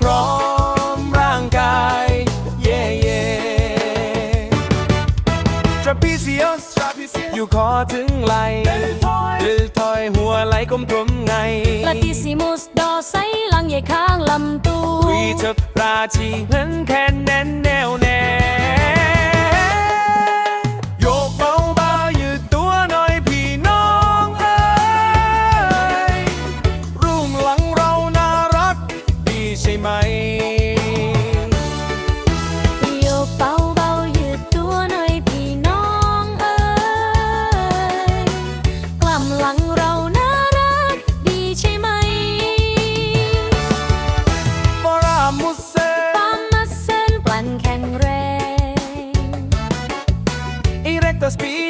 พร้อมร่างกาย เย่เย่ Trapezius อยู่คอถึงไหลดิลถอยหัวไหลกลมกลมไง Latissimus ดอไซหลังใหญ่ข้างลำตัววีเทราชีเห็นแคนแนนแนว อิเ